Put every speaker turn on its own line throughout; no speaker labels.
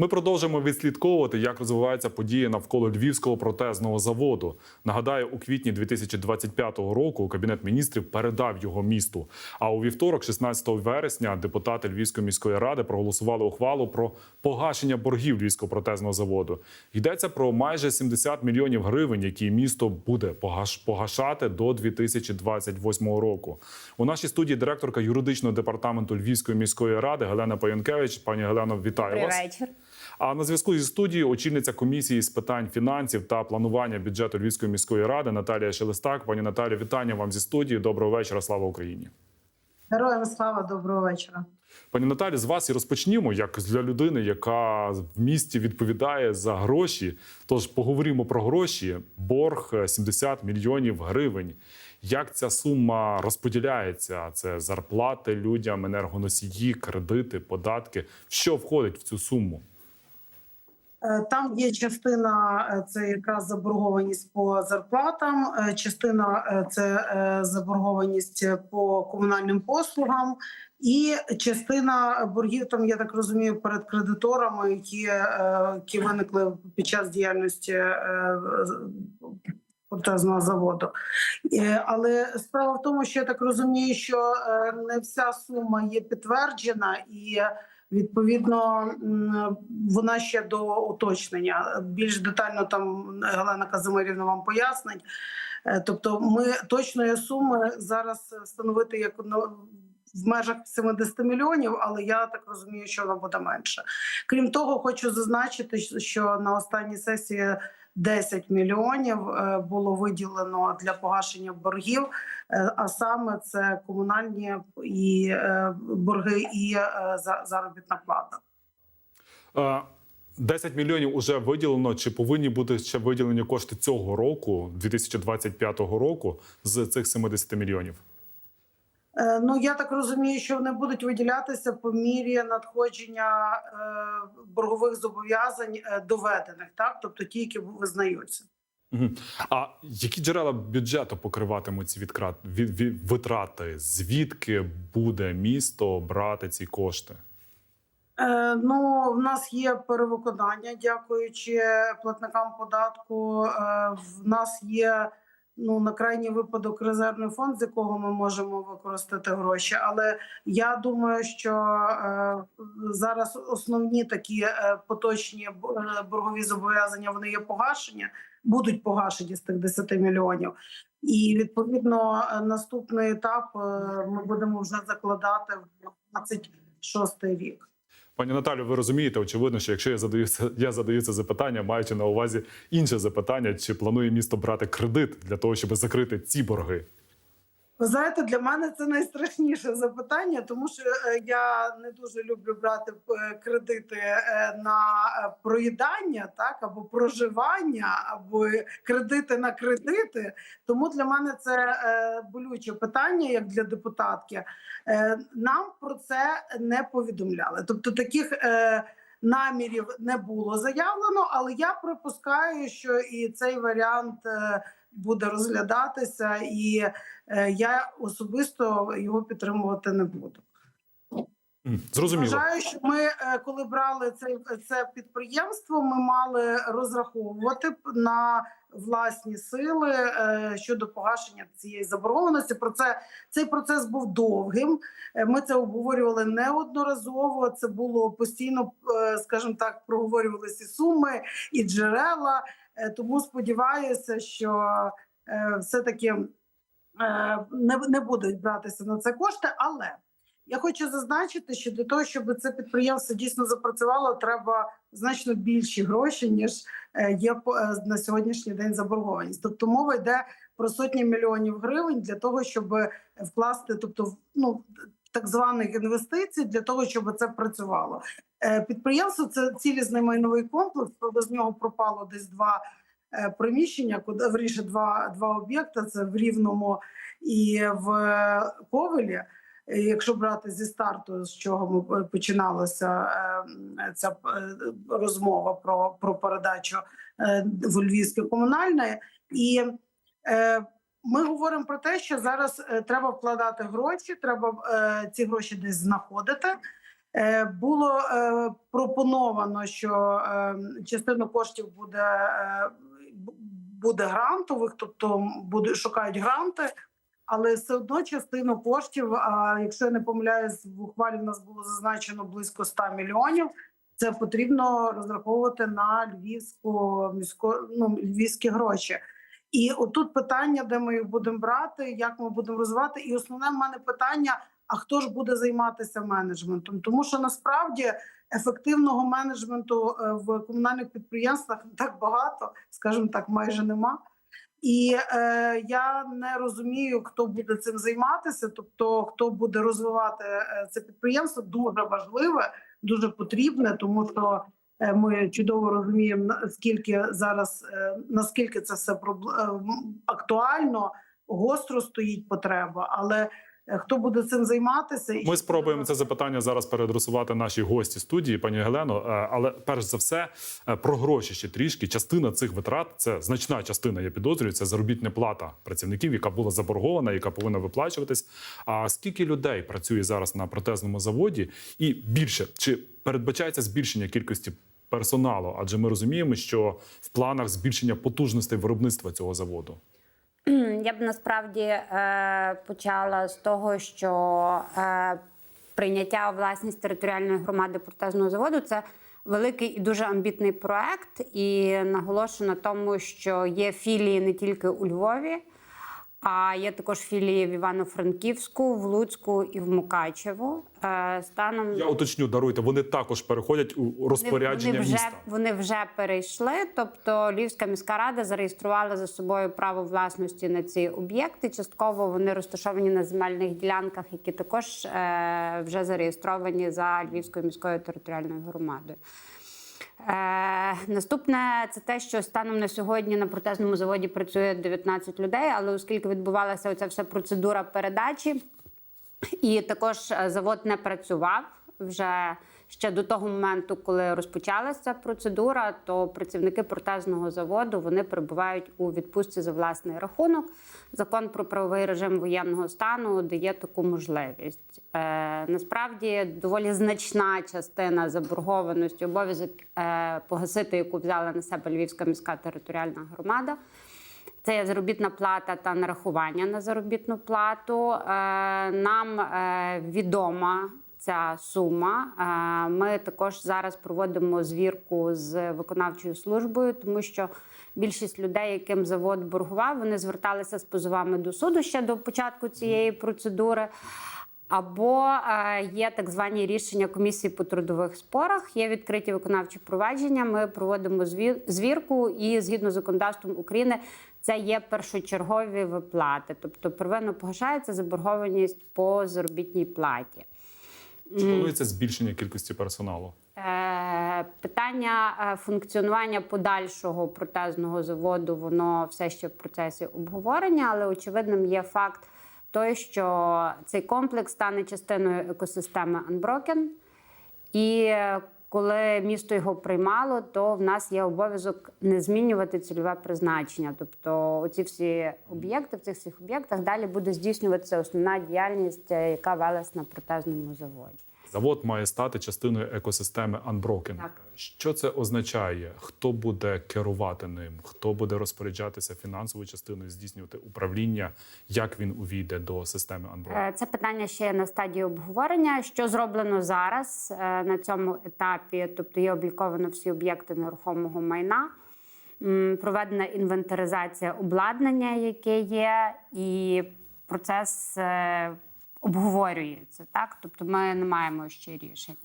Ми продовжуємо відслідковувати, як розвиваються події навколо львівського протезного заводу. Нагадаю, у квітні 2025 року кабінет міністрів передав його місту. А у вівторок, 16 вересня, депутати Львівської міської ради проголосували ухвалу про погашення боргів львівського протезного заводу. Йдеться про майже 70 мільйонів гривень, які місто буде погаш- погашати до 2028 року. У нашій студії директорка юридичного департаменту Львівської міської ради Гелена Паянкевич. Пані Гелено, вітаю
Добрий
вас.
вечір.
А на зв'язку зі студією очільниця комісії з питань фінансів та планування бюджету Львівської міської ради Наталія Шелестак. Пані Наталі, вітання вам зі студії. Доброго вечора. Слава Україні.
Героям слава, доброго вечора.
Пані Наталі, з вас і розпочнімо, як для людини, яка в місті відповідає за гроші. Тож поговоримо про гроші. Борг е, 70 мільйонів гривень. Як ця сума розподіляється? Це зарплати людям, енергоносії, кредити, податки. Що входить в цю суму?
Е, Там є частина е, це якраз заборгованість по зарплатам, е, частина це заборгованість по комунальним послугам, і частина боргів там, я так розумію, перед кредиторами, які, які виникли під час діяльності протезного заводу. Але справа в тому, що я так розумію, що не вся сума є підтверджена і. Відповідно, вона ще до уточнення. Більш детально там Галина Казимирівна вам пояснить. Е, Тобто, ми точної суми зараз встановити як в межах 70 мільйонів, але я так розумію, що вона буде менше. Крім того, хочу зазначити, що на останній сесії 10 мільйонів е, було виділено для погашення боргів. Е, А саме це комунальні і е, борги і за- заробітна плата.
Е, 10 мільйонів уже виділено. Чи повинні бути ще виділені кошти цього року, 2025 року, з цих 70 мільйонів?
Е, Ну я так розумію, що вони будуть виділятися по мірі надходження е, боргових зобов'язань е, доведених, так тобто ті, які визнаються.
А які джерела бюджету покриватимуть ці відкрат... від... витрати? Звідки буде місто брати ці кошти?
Ну, в нас є перевиконання, дякуючи платникам податку. В нас є ну на крайній випадок резервний фонд, з якого ми можемо використати гроші. Але я думаю, що е, зараз основні такі е, поточні е, боргові зобов'язання вони є погашені, будуть погашені з тих 10 мільйонів. І відповідно наступний етап е, ми будемо вже закладати в 26 рік.
Пані Наталю, ви розумієте, очевидно, що якщо я задаю це, я задаю це запитання, маючи на увазі інше запитання, чи планує місто брати кредит для того, щоб закрити ці борги?
Ви знаєте, для мене це найстрашніше запитання, тому що е, я не дуже люблю брати е, кредити е, на проїдання, так або проживання, або кредити на кредити. Тому для мене це болюче питання, як для депутатки. Нам про це не повідомляли. Тобто таких. Намірів не було заявлено, але я припускаю, що і цей варіант буде розглядатися, і е, я особисто його підтримувати не буду.
Зрозуміло.
Вважаю, що ми, е, коли брали це, це підприємство, ми мали розраховувати на власні сили е, щодо погашення цієї заборгованості. Про це цей процес був довгим. Ми це обговорювали неодноразово. Це було постійно, скажімо так, проговорювалися суми і джерела. Е, Тому сподіваюся, що е, все таки не, не будуть братися на це кошти, але. Я хочу зазначити, що для того, щоб це підприємство дійсно запрацювало, треба значно більші гроші ніж е, є е, на сьогоднішній день заборгованість. Тобто мова йде про сотні мільйонів гривень для того, щоб вкласти, тобто ну так званих інвестицій, для того, щоб це працювало. Е, Підприємство це цілісний майновий комплекс. Правда, з нього пропало десь два е, приміщення, куди вріше два, два об'єкти. Це в Рівному і в Ковелі. Якщо брати зі старту, з чого ми починалася е, ця е, розмова про, про передачу в Львівське комунальне, і ми говоримо про те, що зараз треба вкладати гроші, треба ці гроші десь знаходити. Е, Було е, пропоновано, що е, частину коштів буде, буде грантових, тобто буде шукають гранти, але все одно частину коштів, а якщо я не помиляюсь, в ухвалі в нас було зазначено близько 100 мільйонів. Це потрібно розраховувати на львівську міську ну, львівські гроші. І отут питання, де ми їх будемо брати, як ми будемо розвивати. І основне в мене питання: а хто ж буде займатися менеджментом? Тому що насправді ефективного менеджменту е, в комунальних підприємствах не так багато, скажімо так, майже нема. І е, я не розумію, хто буде цим займатися, тобто хто буде розвивати е, це підприємство, дуже важливе, дуже потрібне, тому що е, ми чудово розуміємо наскільки зараз наскільки це все актуально, гостро стоїть потреба. Але хто буде цим займатися?
Ми спробуємо це запитання зараз переадресувати нашій гості студії, пані Гелено. Е, Але перш за все е, про гроші ще трішки. Частина цих витрат це значна частина. Я підозрюю, це заробітна плата працівників, яка була заборгована, яка повинна виплачуватись. А скільки людей працює зараз на протезному заводі? І більше чи передбачається збільшення кількості персоналу? Адже ми розуміємо, що в планах збільшення потужностей виробництва цього заводу.
Я б насправді е, почала з того, що е, прийняття у власність територіальної громади протезного заводу це великий і дуже амбітний проект. І наголошую на тому, що є філії не тільки у Львові, а є також філії в Івано-Франківську, в Луцьку і в Мукачево. Е, станом
Я уточню, даруйте. Вони також переходять у розпорядження
вони вже,
міста.
Вони вже перейшли. Тобто Львівська міська рада зареєструвала за собою право власності на ці об'єкти. Частково вони розташовані на земельних ділянках, які також е, вже зареєстровані за Львівською міською територіальною громадою. Е, наступне це те, що станом на сьогодні на протезному заводі працює 19 людей, але оскільки відбувалася оця вся процедура передачі, і також е, завод не працював вже ще до того моменту, коли розпочалася процедура, то працівники протезного заводу вони перебувають у відпустці за власний рахунок. Закон про правовий режим воєнного стану дає таку можливість. Е, насправді доволі значна частина заборгованості, обов'язок е, погасити, яку взяла на себе Львівська міська територіальна громада. Це є заробітна плата та нарахування на заробітну плату. Е, Нам е, відома ця сума. Ми також зараз проводимо звірку з виконавчою службою, тому що більшість людей, яким завод боргував, вони зверталися з позовами до суду ще до початку цієї процедури. Або е, є так звані рішення комісії по трудових спорах. Є відкриті виконавчі провадження. Ми проводимо звір- звірку, і згідно з законодавством України, це є першочергові виплати, тобто первинно погашається заборгованість по заробітній платі.
Чи планується збільшення кількості персоналу?
Е, Питання е, функціонування подальшого протезного заводу, воно все ще в процесі обговорення, але очевидним є факт той, що цей комплекс стане частиною екосистеми Unbroken. І е, коли місто його приймало, то в нас є обов'язок не змінювати цільове призначення. Тобто, оці всі об'єкти в цих всіх об'єктах далі буде здійснюватися основна діяльність, е, яка велась на протезному заводі.
Завод має стати частиною екосистеми Unbroken.
Так.
Що це означає? Хто буде керувати ним? Хто буде розпоряджатися фінансовою частиною, здійснювати управління? Як він увійде до системи Unbroken?
Е, Це питання ще на стадії обговорення. Що зроблено зараз е, на цьому етапі? Тобто є обліковано всі об'єкти нерухомого майна, проведена інвентаризація обладнання, яке є, і процес е, обговорюється. Так, тобто ми не маємо ще рішення.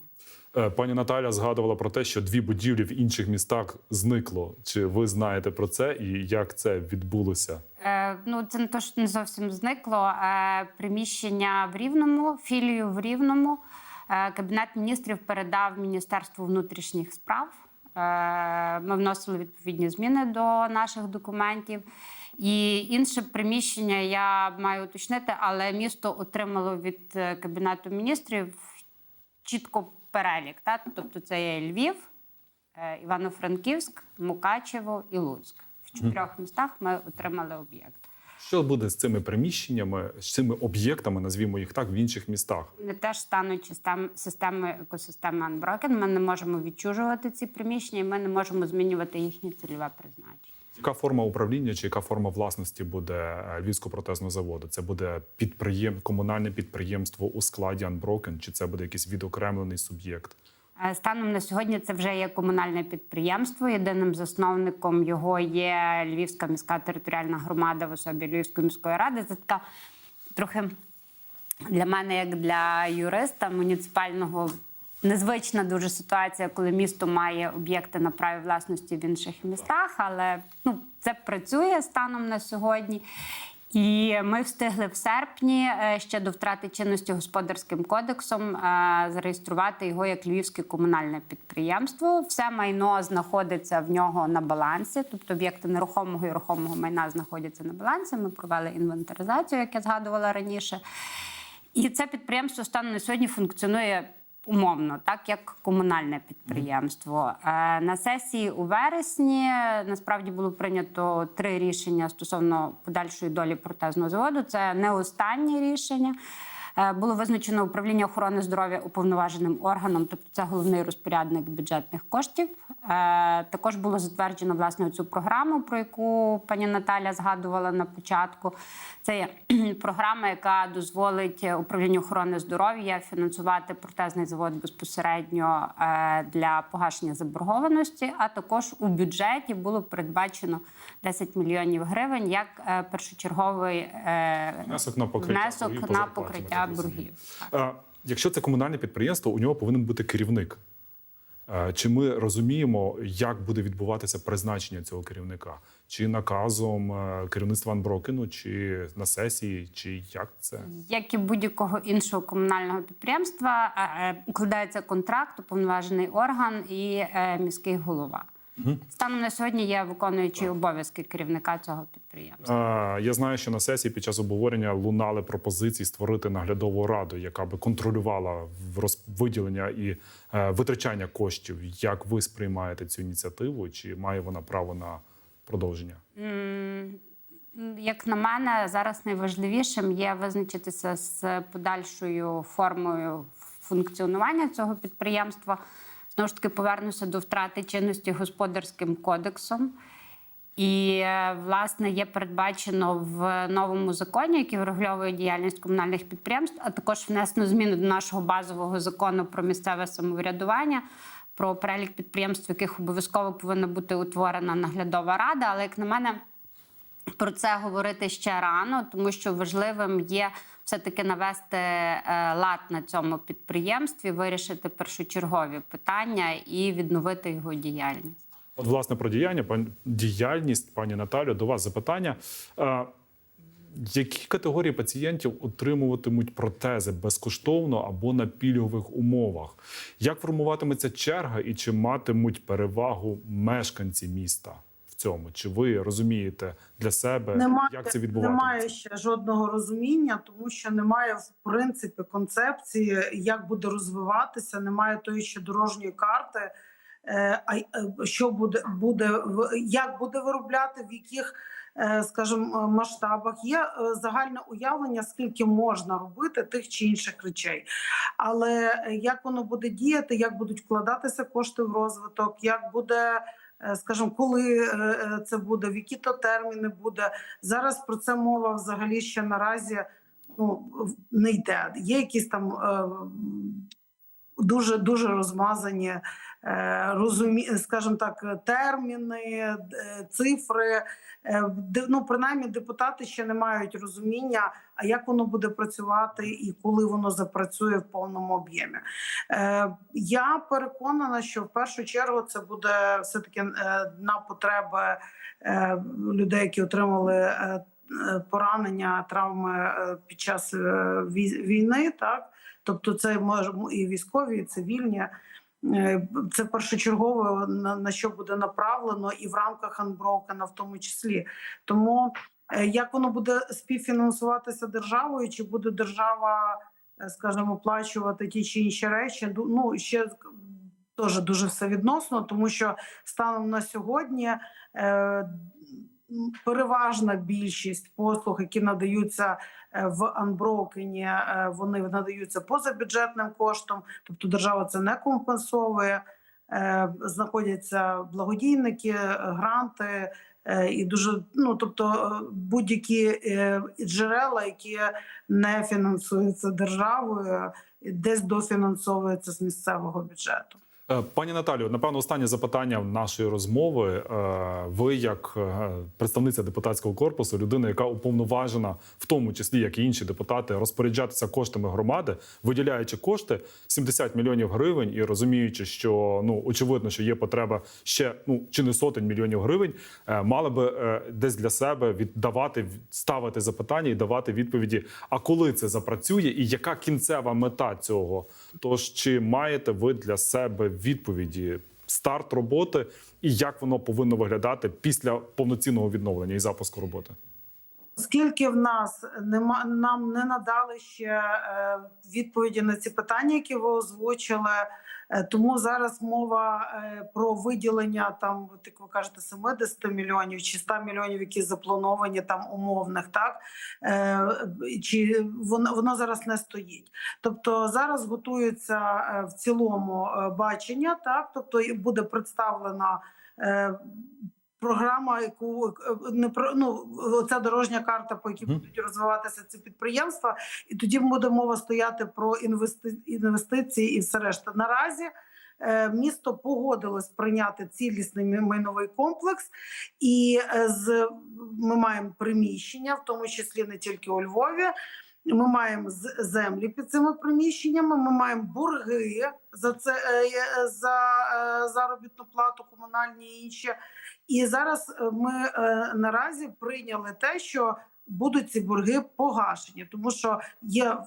Е, Пані Наталя згадувала про те, що дві будівлі в інших містах зникло. Чи ви знаєте про це і як це відбулося?
Е, ну, це не то, що не зовсім зникло. Е, приміщення в Рівному, філію в Рівному. Е, Кабінет міністрів передав Міністерству внутрішніх справ. Е, ми вносили відповідні зміни до наших документів. І інше приміщення я маю уточнити, але місто отримало від е, Кабінету міністрів чітко перелік. Так? Тобто це є Львів, е, Івано-Франківськ, Мукачево і Луцьк. В чотирьох містах ми отримали об'єкт.
Що буде з цими приміщеннями, з цими об'єктами, назвімо їх так, в інших містах?
Вони теж стануть систем- системою екосистеми Unbroken. Ми не можемо відчужувати ці приміщення, і ми не можемо змінювати їхнє цільове призначення.
Яка форма управління чи яка форма власності буде е, Львівського протезного заводу? Це буде підприєм... комунальне підприємство у складі Unbroken, чи це буде якийсь відокремлений суб'єкт?
Е, Станом на сьогодні це вже є комунальне підприємство. Єдиним засновником його є Львівська міська територіальна громада в особі Львівської міської ради. Це така трохи для мене, як для юриста муніципального. Незвична дуже ситуація, коли місто має об'єкти на праві власності в інших містах, але ну, це працює станом на сьогодні. І ми встигли в серпні е, ще до втрати чинності господарським кодексом е, зареєструвати його як львівське комунальне підприємство. Все майно знаходиться в нього на балансі, тобто об'єкти нерухомого і рухомого майна знаходяться на балансі. Ми провели інвентаризацію, як я згадувала раніше. І це підприємство станом на сьогодні функціонує умовно, так як комунальне підприємство. Е, На сесії у вересні насправді було прийнято три рішення стосовно подальшої долі протезного заводу. Це не останнє рішення. Е, Було визначено управління охорони здоров'я уповноваженим органом, тобто це головний розпорядник бюджетних коштів. Е, Також було затверджено власне цю програму, про яку пані Наталя згадувала на початку. Це є програма, яка дозволить управлінню охорони здоров'я фінансувати протезний завод безпосередньо е, для погашення заборгованості. А також у бюджеті було передбачено 10 мільйонів гривень як е, першочерговий е,
Внесок на покриття
внесок на покриття
розуміємо.
боргів.
Якщо це комунальне підприємство, у нього повинен бути керівник. Чи ми розуміємо, як буде відбуватися призначення цього керівника? Чи наказом е, керівництва Анброкену, чи на сесії, чи як це?
Як і будь-якого іншого комунального підприємства, е, е, укладається контракт, уповноважений орган і міський голова. Станом на сьогодні є виконуючий обов'язки керівника цього підприємства.
Я знаю, що на сесії під час обговорення лунали пропозиції створити наглядову раду, яка би контролювала в роз- виділення і е, витрачання коштів. Як ви сприймаєте цю ініціативу? Чи має вона право на продовження?
Як на мене, зараз найважливішим є визначитися з подальшою формою функціонування цього підприємства. Знову ж таки, повернуся до втрати чинності господарським кодексом. І е, власне є передбачено в новому законі, який врегульовує діяльність комунальних підприємств, а також внесено зміни до нашого базового закону про місцеве самоврядування, про перелік підприємств, яких обов'язково повинна бути утворена наглядова рада. Але як на мене, про це говорити ще рано, тому що важливим є все-таки навести е, лад на цьому підприємстві, вирішити першочергові питання і відновити його діяльність.
От, власне, про діяння, пан діяльність, пані Наталю, до вас запитання. Е, які категорії пацієнтів отримуватимуть протези безкоштовно або на пільгових умовах? Як формуватиметься черга і чи матимуть перевагу мешканці міста цьому? Чи ви розумієте для себе,
Немає,
як це
немає ще жодного розуміння, тому що немає в принципі концепції, як буде розвиватися, немає тої ще дорожньої карти. Е, А е, що буде буде як буде виробляти, в яких, е, скажімо, масштабах є загальне уявлення, скільки можна робити тих чи інших речей. Але як воно буде діяти, як будуть вкладатися кошти в розвиток, як буде. Е, Скажімо, коли е, е, це буде, в які то терміни буде зараз. Про це мова взагалі ще наразі ну не йде. Є якісь там дуже дуже розмазані розумі, скажімо так, терміни, е, цифри. Е, ну, принаймні, депутати ще не мають розуміння, а як воно буде працювати і коли воно запрацює в повному об'ємі. Е, я переконана, що в першу чергу це буде все таки е, на потреби е, людей, які отримали. е, е, Поранення, травми е, під час е, війни, так тобто, це може і військові, і цивільні. Е, Це першочергово на, що буде направлено, і в рамках Unbroken в тому числі. Тому е, як воно буде співфінансуватися державою, чи буде держава, е, скажімо, оплачувати ті чи інші речі? Ну ще теж дуже все відносно, тому що станом на сьогодні переважна більшість послуг, які надаються е, в анброкені, вони надаються позабюджетним коштом, тобто держава це не компенсовує. Е, Знаходяться благодійники, е, гранти і дуже ну тобто будь-які джерела, які не фінансуються державою, десь дофінансовуються з місцевого бюджету.
Е, Пані Наталію, напевно, останнє запитання нашої розмови. Е, Ви, як е, представниця депутатського корпусу, людина, яка уповноважена, в тому числі як і інші депутати, розпоряджатися коштами громади, виділяючи кошти 70 мільйонів гривень і розуміючи, що ну очевидно, що є потреба ще ну чи не сотень мільйонів гривень, мали би десь для себе віддавати, ставити запитання і давати відповіді. А коли це запрацює, і яка кінцева мета цього? Тож чи маєте ви для себе відповіді? Старт роботи і як воно повинно виглядати після повноцінного відновлення і запуску роботи?
Оскільки в нас нема нам не надали ще е, відповіді на ці питання, які ви озвучили. Е, Тому зараз мова е, про виділення там, як ви кажете, 70 мільйонів чи 100 мільйонів, які заплановані там умовних, так е, чи воно воно зараз не стоїть. Тобто зараз готується в цілому бачення, так тобто буде представлена. Програма, яку е, не про ну оця дорожня карта, по якій будуть розвиватися ці підприємства, і тоді буде мова стояти про інвести... інвестиції і все решта. Наразі е, місто погодилось прийняти цілісний майновий комплекс, і е, з ми маємо приміщення, в тому числі не тільки у Львові. Ми маємо землі під цими приміщеннями. Ми маємо борги за це е, е, за е, заробітну плату, комунальні і інші. І зараз ми наразі прийняли те, що будуть ці борги погашені, тому що є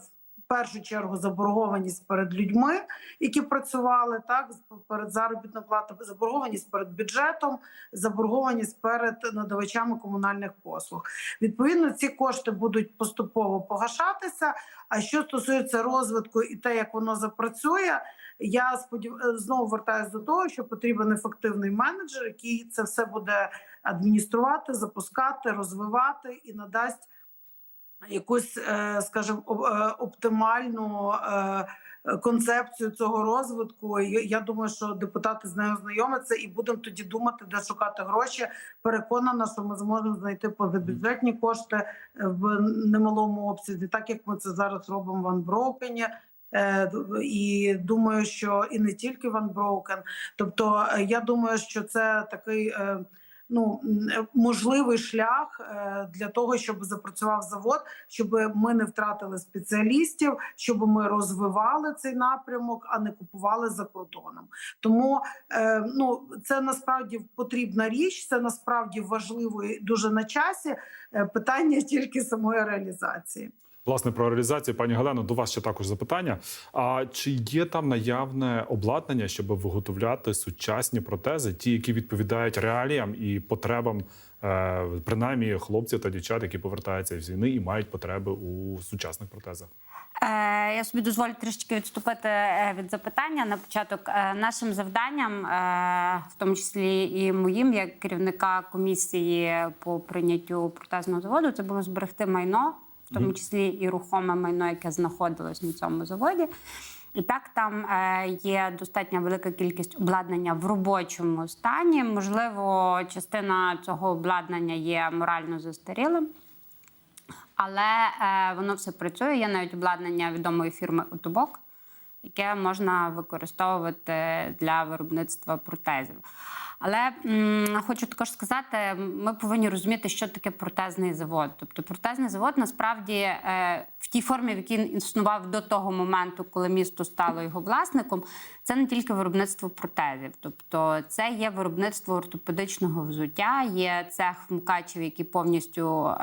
першу чергу заборгованість перед людьми, які працювали так перед заробітною платою, заборгованість перед бюджетом, заборгованість перед надавачами комунальних послуг. Відповідно, ці кошти будуть поступово погашатися. А що стосується розвитку і те, як воно запрацює, я сподів... е, знову вертаюся до того, що потрібен ефективний менеджер, який це все буде адмініструвати, запускати, розвивати і надасть якусь, е, скажімо, е, оптимальну е, концепцію цього розвитку. Я думаю, що депутати з нею знайомляться і будемо тоді думати, де шукати гроші. Переконана, що ми зможемо знайти позабюджетні кошти в немалому обсязі, так як ми це зараз робимо в Анброкені. Е, І думаю, що і не тільки в Unbroken. Тобто, я думаю, що це такий ну е, можливий шлях е, для того, щоб запрацював завод, щоб ми не втратили спеціалістів, щоб ми розвивали цей напрямок, а не купували за кордоном. Тому е, ну це насправді потрібна річ, це насправді важливо і дуже на часі. Питання тільки самої реалізації.
Власне, про реалізацію, пані Галено, до вас ще також запитання. А чи є там наявне обладнання, щоб виготовляти сучасні протези, ті, які відповідають реаліям і потребам, е, принаймні хлопців та дівчат, які повертаються з війни і мають потреби у сучасних протезах?
Е, Я собі дозволю трішечки відступити е, від запитання на початок. Нашим завданням, в тому числі і моїм, як керівника комісії по прийняттю протезного заводу, це було зберегти майно, в тому числі і рухоме майно, яке знаходилось на цьому заводі. І так там е, є достатньо велика кількість обладнання в робочому стані. Можливо, частина цього обладнання є морально застарілим. Але е, воно все працює. Є навіть обладнання відомої фірми Отобок, яке можна використовувати для виробництва протезів. Але м, хочу також сказати, ми повинні розуміти, що таке протезний завод. Тобто, протезний завод насправді е, в тій формі, в якій він існував до того моменту, коли місто стало його власником, це не тільки виробництво протезів, тобто це є виробництво ортопедичного взуття, є цех в Мукачеві, який повністю е,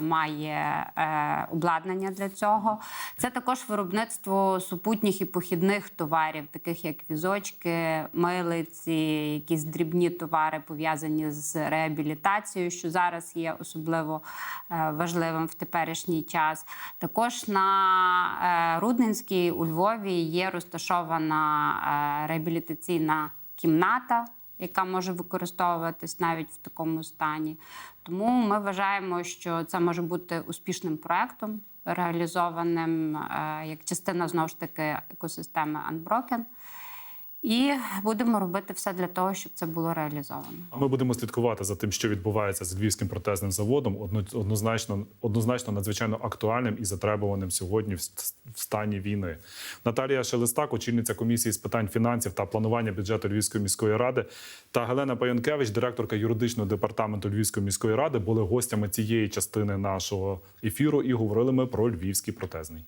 має е, обладнання для цього. Це також виробництво супутніх і похідних товарів, таких як візочки, милиці, якісь дрібні товари пов'язані з реабілітацією, що зараз є особливо е, важливим в теперішній час. Також на е, Рудненській у Львові є розташована е, реабілітаційна кімната. яка може використовуватись навіть в такому стані. Тому ми вважаємо, що це може бути успішним проектом, реалізованим як частина знову ж таки екосистеми Unbroken. І будемо робити все для того, щоб це було реалізовано.
Ми будемо слідкувати за тим, що відбувається з львівським протезним заводом. Одно- Однозначно, однозначно надзвичайно актуальним і затребуваним сьогодні в стані війни. Наталія Шелестак, очільниця комісії з питань фінансів та планування бюджету Львівської міської ради, та Гелена Паянкевич, директорка юридичного департаменту Львівської міської ради, були гостями цієї частини нашого ефіру і говорили ми про львівський протезний.